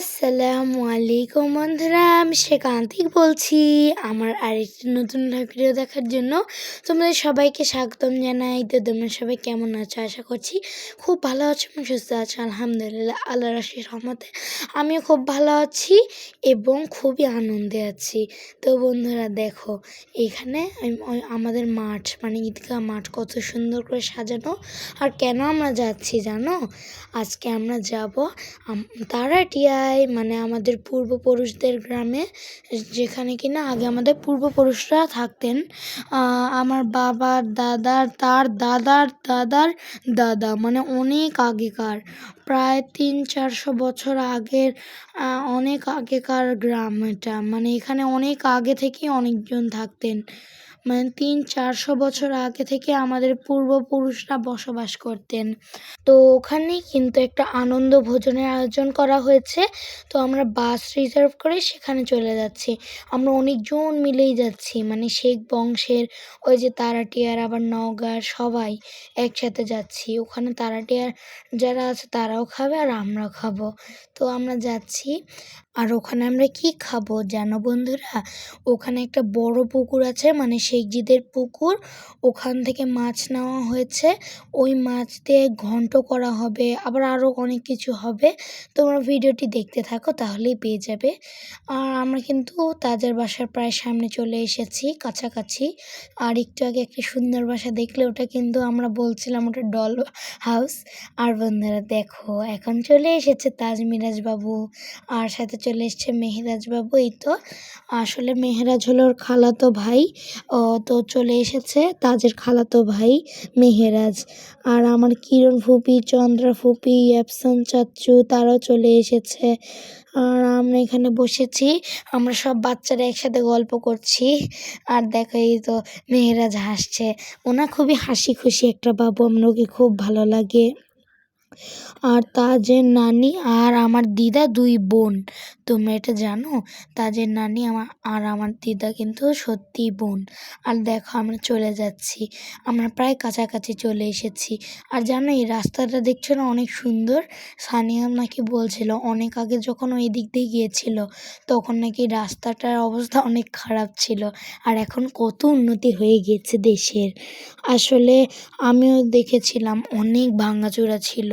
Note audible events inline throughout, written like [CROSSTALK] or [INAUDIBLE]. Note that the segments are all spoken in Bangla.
আসসালামু আলাইকুম বন্ধুরা, আমি শেখান্তিক বলছি। আমার আরেকটি নতুন ভিডিও দেখার জন্য তোমাদের সবাইকে স্বাগতম জানাই। তো তোমরা সবাই কেমন আছো? আশা করছি খুব ভালো আছো এবং সুস্থ আছো। আলহামদুলিল্লাহ আল্লাহ রাশির রহমতে আমিও খুব ভালো আছি এবং খুবই আনন্দে আছি। তো বন্ধুরা, দেখো, এখানে আমাদের মাঠ মানে ঈদগাহ মাঠ কত সুন্দর করে সাজানো। আর কেন আমরা যাচ্ছি জানো? আজকে আমরা যাব তারাটিয়ায় মানে আমাদের পূর্বপুরুষদের গ্রামে, যেখানে কিনা আগে আমাদের পূর্বপুরুষরা থাকতেন। আমার বাবার দাদার, তার দাদার দাদার দাদা মানে অনেক আগেকার। প্রায় তিন চারশো বছর আগের অনেক আগেকার গ্রাম এটা। মানে এখানে অনেক আগে থেকেই অনেকজন থাকতেন। মানে তিন, চারশো বছর আগে থেকে আমাদের পূর্বপুরুষরা বসবাস করতেন। তো ওখানেই কিন্তু একটা আনন্দ ভোজনের আয়োজন করা হয়েছে। তো আমরা বাস রিজার্ভ করে সেখানে চলে যাচ্ছি। আমরা অনেকজন মিলেই যাচ্ছি। মানে শেখ বংশের ওই যে তারাটিয়ার, আবার নওগাঁর সবাই একসাথে যাচ্ছি। ওখানে তারাটিয়ার যারা আছে তারাও খাবে আর আমরাও খাব। তো আমরা যাচ্ছি। আর ওখানে আমরা কি খাব জানো বন্ধুরা? ওখানে একটা বড় পুকুর আছে মানে শেখজিদের পুকুর। ওখান থেকে মাছ নেওয়া হয়েছে। ওই মাছ দিয়ে ঘন্ট করা হবে, আবার আরও অনেক কিছু হবে। তোমরা ভিডিওটি দেখতে থাকো, তাহলেই পেয়ে যাবে। আর আমরা কিন্তু তাদের বাসার প্রায় সামনে চলে এসেছি, কাছাকাছি। আর একটু আগে একটা সুন্দর বাসা দেখলে ওটা কিন্তু আমরা বলছিলাম ওটা ডল হাউস আর বন্ধুরা দেখো, এখন চলে এসেছে তাজ মিরাজ বাবু। আর সাথে চলে এসছে মেহরাজ বাবু এই তো। আসলে মেহরাজ হলো ওর খালাতো ভাই তো চলে এসেছে তাজের খালাতো ভাই মেহেরাজ। আর আমার কিরণ ফুপি, চন্দ্রা ফুপি, অ্যাপসন চাচু তারাও চলে এসেছে। আর আমরা এখানে বসেছি, আমরা সব বাচ্চারা একসাথে গল্প করছি। আর দেখো এই তো মেহেরাজ হাসছে। ওনা খুবই হাসি খুশি একটা বাবু, আমরা ওকে খুব ভালো লাগে। আর তাজের নানি আর আমার দিদা দুই বোন। তোমরা এটা জানো? তাজের নানি আমার আর আমার দিদা কিন্তু সত্যিই বোন। আর দেখো আমরা চলে যাচ্ছি। আমরা প্রায় কাছাকাছি চলে এসেছি। আর জানো এই রাস্তাটা দেখছ না অনেক সুন্দর? সানিয়া নাকি বলছিল অনেক আগে যখন ওই দিক দিয়ে গিয়েছিল, তখন নাকি রাস্তাটার অবস্থা অনেক খারাপ ছিল। আর এখন কত উন্নতি হয়ে গিয়েছে দেশের। আসলে আমিও দেখেছিলাম অনেক ভাঙাচোরা ছিল।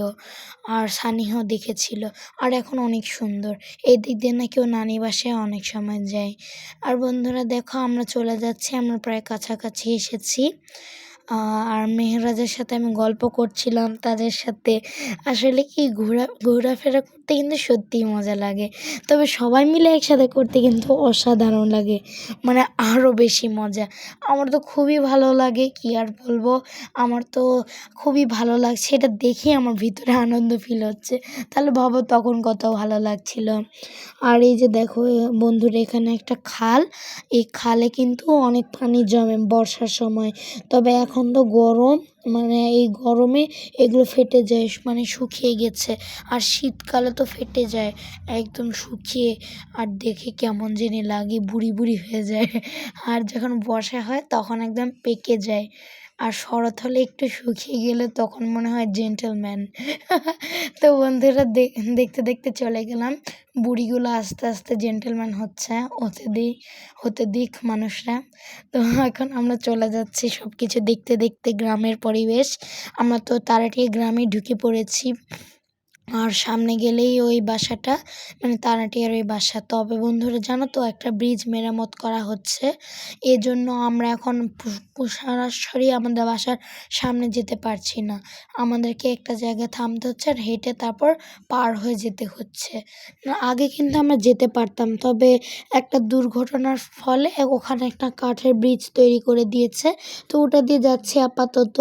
আর সানিহাও দেখেছিল আর এখন অনেক সুন্দর। এই দিক দিয়ে নাকি ও নানি বাসায় অনেক সময় যায়। আর বন্ধুরা, দেখো আমরা চলে যাচ্ছি, আমরা প্রায় কাছাকাছি এসেছি। আর মেহরাজের সাথে আমি গল্প করছিলাম, তাদের সাথে। আসলে কি ঘোরা, ঘোরাফেরা করতে কিন্তু সত্যিই মজা লাগে। তবে সবাই মিলে একসাথে করতে কিন্তু অসাধারণ লাগে মানে আরও বেশি মজা। আমার তো খুবই ভালো লাগে, কি আর বলব? আমার তো খুবই ভালো লাগছে, এটা দেখেই আমার ভিতরে আনন্দ ফিল হচ্ছে। তাহলে ভাবো তখন কত ভালো লাগছিল। আর এই যে দেখো বন্ধুরা এখানে একটা খাল, এই খালে কিন্তু অনেক পানি জমে বর্ষার সময়। তবে এখন তো গরম মানে এই গরমে এগুলো ফেটে যায় মানে শুকিয়ে গেছে। আর শীতকালে তো ফেটে যায়, একদম শুকিয়ে। আর দেখে কেমন জানি লাগে, বুড়ি বুড়ি হয়ে যায়। আর যখন বর্ষা হয়, তখন একদম পেকে যায়। আর শরৎ হলে একটু শুকিয়ে গেলে তখন মনে হয় জেন্টেলম্যান [LAUGHS] তো বন্ধুরা দেখতে দেখতে চলে গেলাম। বুড়িগুলো আস্তে আস্তে জেন্টেলম্যান হচ্ছে হতে দিক হতে দিক মানুষরা। তো এখন আমরা চলে যাচ্ছি সব কিছু দেখতে দেখতে গ্রামের পরিবেশ। আমরা তো তারাটি গ্রামে ঢুকে পড়েছি। আর সামনে গেলেই ওই বাসাটা মানে তারাটিয়ার ওই বাসা। তবে বন্ধুরা, জানো তো, একটা ব্রিজ মেরামত করা হচ্ছে। এজন্য আমরা এখন সরাসরি আমাদের বাসার সামনে যেতে পারছি না। আমাদেরকে একটা জায়গায় থামতে হচ্ছে আর হেঁটে তারপর পার হয়ে যেতে হচ্ছে। আগে কিন্তু আমরা যেতে পারতাম, তবে একটা দুর্ঘটনার ফলে ওখানে একটা কাঠের ব্রিজ তৈরি করে দিয়েছে। তো ওটা দিয়ে যাচ্ছি আপাতত।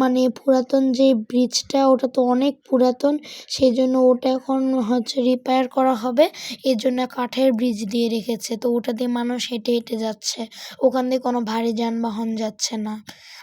মানে পুরাতন যে ব্রিজটা ওটা তো অনেক পুরাতন সেই জন্য ওটা এখন হচ্ছে রিপেয়ার করা হবে। এর জন্য কাঠের ব্রিজ দিয়ে রেখেছে। তো ওটা দিয়ে মানুষ হেঁটে হেঁটে যাচ্ছে। ওখান দিয়ে কোনো ভারী যানবাহন যাচ্ছে না।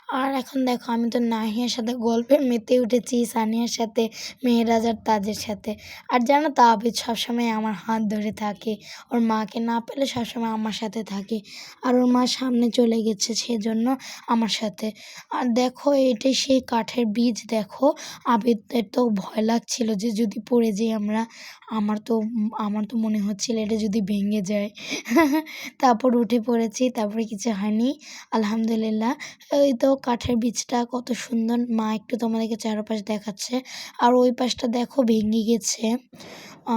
আর এখন দেখো, আমি তো নাহিয়ার সাথে গল্পে মেতে উঠেছি, সানিয়ার সাথে মেহেরাজ আর তাজের সাথে। আর জানো তো, আবিদ সবসময় আমার হাত ধরে থাকে। ওর মাকে না পেলে সবসময় আমার সাথে থাকে। আর ওর মা সামনে চলে গেছে সেজন্য আমার সাথে। আর দেখো এটাই সেই কাঠের বীজ, দেখো। আবিদের তো ভয় লাগছিল যে যদি পড়ে যাই আমরা, আমার তো আমার তো মনে হচ্ছিল এটা যদি ভেঙে যায়। [LAUGHS] তারপর উঠে পড়েছি, তারপরে কিছু হয়নি, আলহামদুলিল্লাহ। ওই তো কাঠের বীজটা কত সুন্দর। মা একটু তোমাদেরকে চারপাশ দেখাচ্ছে। আর ওই পাশটা দেখো ভেঙে গেছে।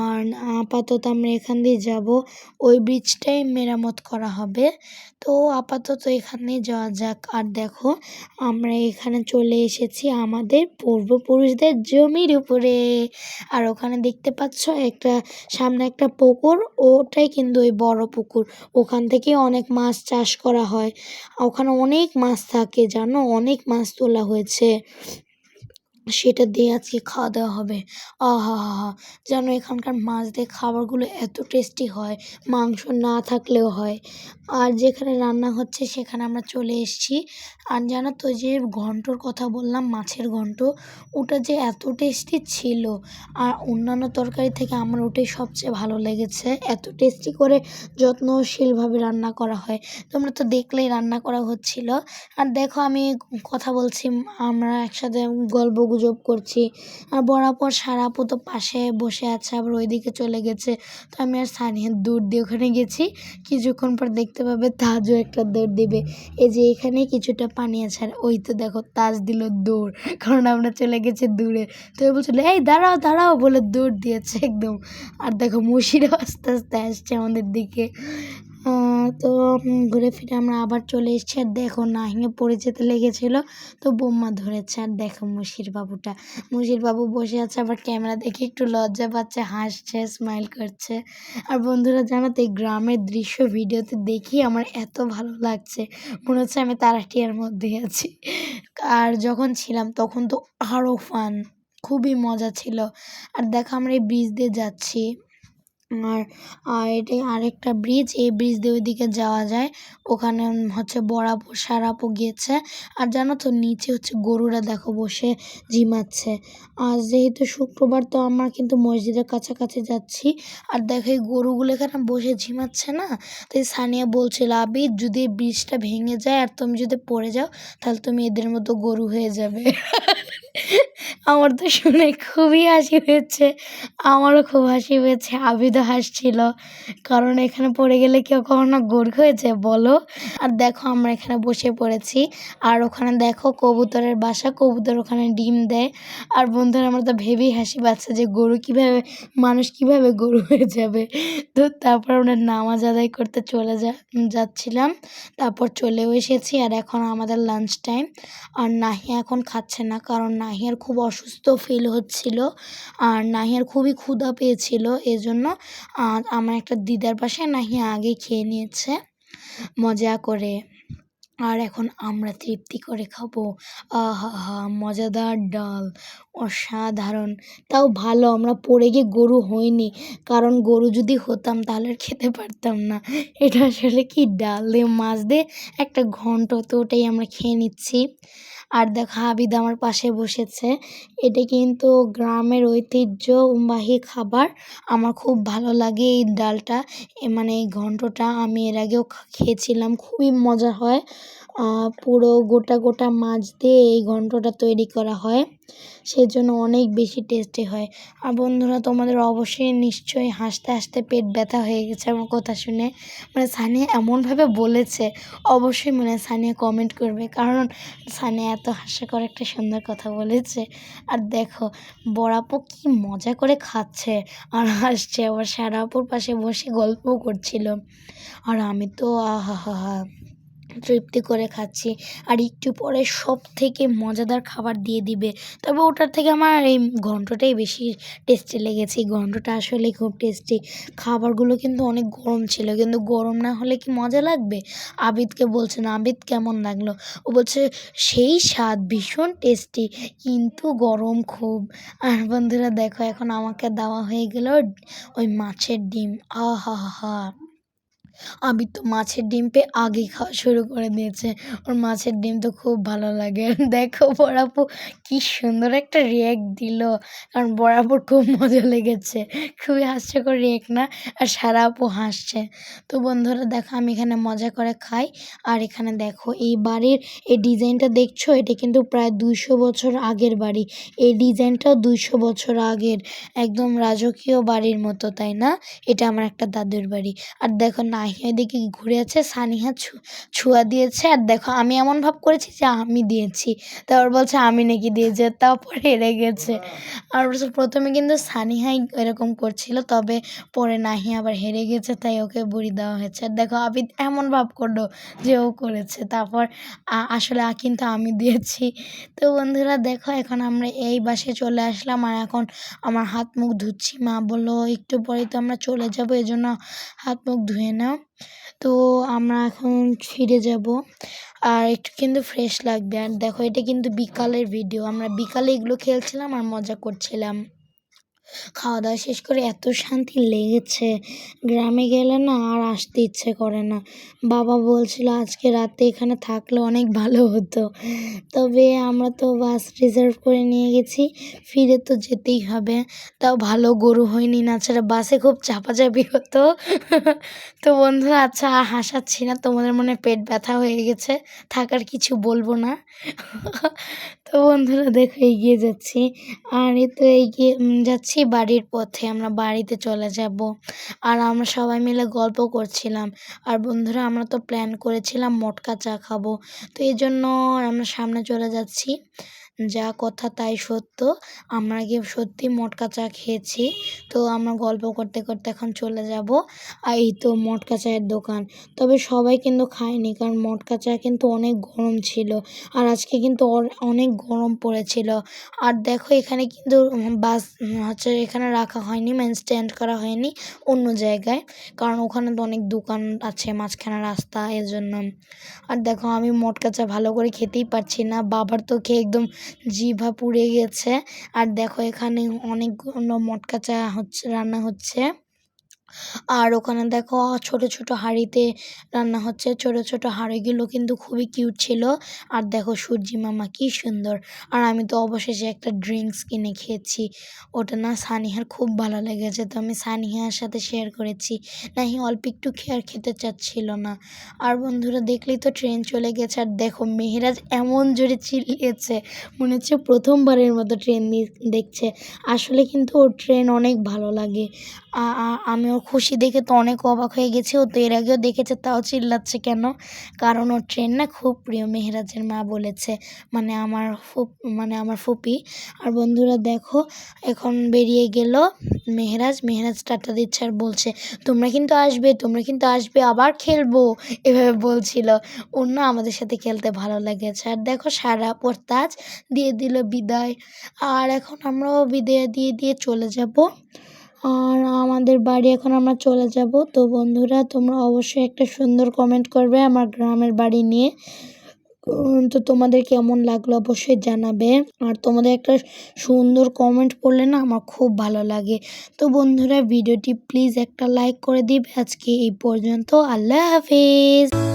আর আপাতত আমরা এখান দিয়ে যাব। ওই ব্রিজটাই মেরামত করা হবে। তো আপাতত এখানে যাওয়া যাক। আর দেখো, আমরা এখানে চলে এসেছি আমাদের পূর্বপুরুষদের জমির উপরে। আর ওখানে দেখতে পাচ্ছ একটা, সামনে একটা পুকুর। ওটাই কিন্তু ওই বড় পুকুর। ওখান থেকে অনেক মাছ চাষ করা হয়। ওখানে অনেক মাছ থাকে জানো অনেক মাছ তোলা হয়েছে। সেটা দিয়ে আজকে খাওয়া দাওয়া হবে। আহা, হা হা। যেন এখানকার মাছ দিয়ে খাবারগুলো এত টেস্টি হয়, মাংস না থাকলেও হয়। আর যেখানে রান্না হচ্ছে সেখানে আমরা চলে এসেছি। আর জানো তো যে ঘন্টর কথা বললাম, মাছের ঘন্ট, ওটা যে এত টেস্টি ছিল। আর অন্যান্য তরকারি থেকে আমার ওটাই সবচেয়ে ভালো লেগেছে। এত টেস্টি করে যত্নশীলভাবে রান্না করা হয়। তোমরা তো দেখলেই রান্না করা হচ্ছিল। আর দেখো আমি কথা বলছি, আমরা একসাথে গল্প গুজব করছি। আর বরাবর সারাপু তো পাশে বসে আছে, আবার ওইদিকে চলে গেছে। তো আমি আর সানিয়া দূর দিয়ে ওখানে গেছি। কিছুক্ষণ পর দেখতে পাবে তাজও একটা দৌড় দেবে। এই যে এখানে কিছুটা পানি আছে, আর ওই তো দেখো তাজ দিল দৌড়, কারণ আমরা চলে গেছি দূরে। তো বলছিল, এই দাঁড়াও দাঁড়াও, বলে দৌড় দিয়েছে একদম। আর দেখো মুশিরও আস্তে আস্তে আসছে আমাদের দিকে। তো ঘুরে ফিরে আমরা আবার চলে এসেছি। আর দেখো না নাহিয়ে পড়ে যেতে লেগেছিলো। তো বোম্মা ধরেছে, আর দেখো মুশির বাবুটা বাবু বসে আছে, আবার ক্যামেরা দেখে একটু লজ্জা পাচ্ছে, হাসছে স্মাইল করছে। আর বন্ধুরা, জানো তো, এই গ্রামের দৃশ্য ভিডিওতে দেখি আমার এত ভালো লাগছে। মনে হচ্ছে আমি তারাটিয়ার মধ্যে আছি। আর যখন ছিলাম, তখন তো আরও ফান খুবই মজা ছিল। আর দেখো, আমরা এই ব্রিজ দিয়ে যাচ্ছি। আর এটাই আরেকটা ব্রিজ এই ব্রিজ দিয়ে ওইদিকে যাওয়া যায়। ওখানে হচ্ছে বড়াপু সারাপু গিয়েছে। আর জানো তো, নিচে হচ্ছে গরুরা দেখো বসে ঝিমাচ্ছে আর যেহেতু শুক্রবার, তো আমরা কিন্তু মসজিদের কাছাকাছি যাচ্ছি। আর দেখো, এই গরুগুলো এখানে বসে ঝিমাচ্ছে না? তাই সানিয়া বলছিল আবির যদি ব্রিজটা ভেঙে যায় আর তুমি যদি পড়ে যাও, তাহলে তুমি এদের মতো গরু হয়ে যাবে। [LAUGHS] আমার তো শুনে খুবই হাসি পেয়েছে আমারও খুব হাসি পেয়েছে আবিদও হাসছিল। কারণ এখানে পড়ে গেলে কেউ কখনো গোর হয়েছে বলো। আর দেখো আমরা এখানে বসে পড়েছি, আর ওখানে দেখো কবুতরের বাসা, কবুতর ওখানে ডিম দেয়। আর বন্ধুরা, আমরা তো ভেবেই হাসি পাচ্ছে যে গরু কীভাবে, মানুষ কীভাবে গরু হয়ে যাবে। তো তারপর আমরা নামাজ আদায় করতে চলে যা, যাচ্ছিলাম। তারপর চলেও এসেছি, আর এখন আমাদের লাঞ্চ টাইম আর নাহিয়া এখন খাচ্ছে না, কারণ নাহিয়ার খুব অসুস্থ ফিল হচ্ছিল। আর নাহিয়ার খুবই ক্ষুধা পেয়েছিল, এজন্য আমার একটা দিদার পাশে নাহিয়া আগে খেয়ে নিয়েছে, মজা করে। আর এখন আমরা তৃপ্তি করে খাব। আহা হা মজাদার ডাল, অসাধারণ। তাও ভালো, আমরা পড়ে গিয়ে গরু হইনি। কারণ গরু যদি হতাম তাহলে আর খেতে পারতাম না। এটা আসলে কি ডাল? দিয়ে মাছ দিয়ে একটা ঘন্ট তো ওটাই আমরা খেয়ে নিচ্ছি। আর দেখো হাবিদ আমার পাশে বসেছে। এটা কিন্তু গ্রামের ঐতিহ্যবাহী খাবার। আমার খুব ভালো লাগে এই ডালটা। মানে এই ঘন্টটা আমি এর আগেও খেয়েছিলাম, খুবই মজা হয়। পুরো গোটা গোটা মাছ দিয়ে এই ঘন্টটা তৈরি করা হয়। সেজন্য অনেক বেশি টেস্টি হয়। আর বন্ধুরা, তোমাদের অবশ্যই নিশ্চয়ই হাসতে হাসতে পেট ব্যথা হয়ে গেছে আমার কথা শুনে। মানে সানিয়া এমনভাবে বলেছে, অবশ্যই মানে সানিয়া কমেন্ট করবে। কারণ সানিয়া এত হাস্যকর একটা সুন্দর কথা বলেছে। আর দেখো, বড়াপো কি মজা করে খাচ্ছে। আর হাসছে আবার সারাপুর পাশে বসে গল্পও করছিল। আর আমি তো আহা হা হা। তৃপ্তি করে খাচ্ছি। আর একটু পরে সব থেকে মজাদার খাবার দিয়ে দিবে। তবে ওটার থেকে আমার এই ঘন্টটাই বেশি টেস্টি লেগেছে। এই ঘন্টটা আসলে খুব টেস্টি খাবারগুলো কিন্তু অনেক গরম ছিল। কিন্তু গরম না হলে কি মজা লাগবে? আবিদকে বলছে, না, আবিদ কেমন লাগল? ও বলছে, সেই স্বাদ ভীষণ টেস্টি কিন্তু গরম খুব। আর বন্ধুরা দেখো, এখন আমাকে দেওয়া হয়ে গেল ওই মাছের ডিম। আহা হা। আবির তো মাছের ডিম পেয়ে আগেই খাওয়া শুরু করে দিয়েছে। ওর মাছের ডিম তো খুব ভালো লাগে। [LAUGHS] দেখো বড়াপু কি সুন্দর একটা রিয়াক্ট দিল। কারণ বড়াপুর খুব মজা লেগেছে। খুবই হাস্যকর রিয়াক্ট না? আর সারা আপু হাসছে। তো বন্ধুরা, দেখো আমি এখানে মজা করে খাই। আর এখানে দেখো, এই বাড়ির এই ডিজাইনটা দেখছ? এটা কিন্তু প্রায় দুইশো বছর আগের বাড়ি। এই ডিজাইনটাও দুইশো বছর আগের। একদম রাজকীয় বাড়ির মতো, তাই না? এটা আমার একটা দাদুর বাড়ি। আর দেখো নাহিয়া এদিকে ঘুরে আছে সানিহা, ছু- ছুয়া দিয়েছে। আর দেখো, আমি এমন ভাব করেছি যে আমি দিয়েছি। তারপর বলছে, আমি নাকি দিয়েছি। তারপর হেরে গেছে। আর বলছে, প্রথমে কিন্তু সানিহাই এরকম করছিল, তবে পরে নাহি আবার হেরে গেছে, তাই ওকে বুড়ি দেওয়া হয়েছে। আর দেখো, আবিদ এমন ভাব করল যে ও করেছে। তারপর আসলে কিন্তু আমি দিয়েছি। তো বন্ধুরা, দেখো, এখন আমরা এই বাসে চলে আসলাম। আর এখন আমার হাত মুখ ধুচ্ছি। মা বলল, একটু পরেই তো আমরা চলে যাব এই জন্য হাত মুখ ধুয়ে নাও। তো আমরা এখন ফিরে যাব। আর একটু কিন্তু ফ্রেশ লাগবে। আর দেখো, এটা কিন্তু বিকালের ভিডিও আমরা বিকালে এগুলো খেলছিলাম আর মজা করছিলাম। খাওয়া দাওয়া শেষ করে এত শান্তি লেগেছে। গ্রামে গেলে না আর আসতে ইচ্ছে করে না। বাবা বলছিল আজকে রাতে এখানে থাকলে অনেক ভালো হতো। তবে আমরা তো বাস রিজার্ভ করে নিয়ে গেছি, ফিরে তো যেতেই হবে। তাও ভালো গরু হয়নি না ছাড়া বাসে খুব চাপাচাপি হতো। [LAUGHS] তো বন্ধুরা আচ্ছা আর হাসাচ্ছি না, তোমাদের মনে পেট ব্যথা হয়ে গেছে, থাকার কিছু বলব না। [LAUGHS] তো বন্ধুরা দেখো এগিয়ে যাচ্ছি। আর এই তো এগিয়ে যাচ্ছি বাড়ির পথে। আমরা বাড়িতে চলে যাব। আর আমরা সবাই মিলে গল্প করছিলাম। আর বন্ধুরা আমরা তো প্ল্যান করেছিলাম মটকা চা খাব। তো এই জন্য আমরা সামনে চলে যাচ্ছি। যা কথা তাই সত্য। আমরা গিয়ে সত্যি মটকা চা খেয়েছি। তো আমরা গল্প করতে করতে এখন চলে যাব। এই তো মটকা চায়ের দোকান। তবে সবাই কিন্তু খায়নি কারণ মটকা চা কিন্তু অনেক গরম ছিল। আর আজকে কিন্তু অনেক গরম পড়েছিল। আর দেখো এখানে কিন্তু বাস, হচ্ছে এখানে রাখা হয়নি মানে স্ট্যান্ড করা হয়নি অন্য জায়গায়। কারণ ওখানে তো অনেক দোকান আছে মাঝখানে রাস্তা এর জন্য আর দেখো আমি মটকা চা ভালো করে খেতেই পারছি না। বাবার তো খেয়ে একদম জিভা পুড়ে গেছে। আর দেখো এখানে অনেকগুলো মটকা চা হচ্ছে রান্না হচ্ছে। আর ওখানে দেখো ছোট ছোট হাঁড়িতে রান্না হচ্ছে। ছোট ছোট হাঁড়িগুলো কিন্তু খুবই কিউট ছিল। আর দেখো সূর্যি মামা কি সুন্দর। আর আমি তো অবশেষে একটা ড্রিঙ্কস কিনে খেয়েছি। ওটা না সানিহার খুব ভালো লেগেছে, তো আমি সানিহার সাথে শেয়ার করেছি। নাহি, অল্প একটু খেয়ে আর খেতে চাচ্ছিল না। আর বন্ধুরা, দেখলেই তো ট্রেন চলে গেছে। আর দেখো মেহেরাজ এমন জোরে চিল্লিয়েছে, মনে হচ্ছে প্রথমবারের মতো ট্রেন দেখছে। আসলে কিন্তু ওর ট্রেন অনেক ভালো লাগে। আমিও খুশি। দেখে তো অনেক অবাক হয়ে গেছি। ও তো এর আগেও দেখেছে, তাও চিল্লাচ্ছে কেন? কারণ ওর ট্রেন না খুব প্রিয়, মেহরাজের মা বলেছে। মানে আমার ফুপ মানে আমার ফুপি। আর বন্ধুরা দেখো, এখন বেরিয়ে গেল মেহেরাজ। মেহেরাজ টাটা দিচ্ছে আর বলছে, তোমরা কিন্তু আসবে, তোমরা কিন্তু আসবে, আবার খেলব। এভাবে বলছিল। না আমাদের সাথে খেলতে ভালো লেগেছে। আর দেখো, সারা পরতাজ দিয়ে দিল বিদায়। আর এখন আমরাও বিদায় দিয়ে দিয়ে চলে যাব। আর আমাদের বাড়ি এখন আমরা চলে যাব। তো বন্ধুরা, তোমরা অবশ্যই একটা সুন্দর কমেন্ট করবে আমার গ্রামের বাড়ি নিয়ে। তো তোমাদের কেমন লাগল অবশ্যই জানাবে। আর তোমাদের একটা সুন্দর কমেন্ট করলে না আমার খুব ভালো লাগে। তো বন্ধুরা, ভিডিওটি প্লিজ একটা লাইক করে দিবে। আজকে এই পর্যন্ত আল্লাহ হাফিজ।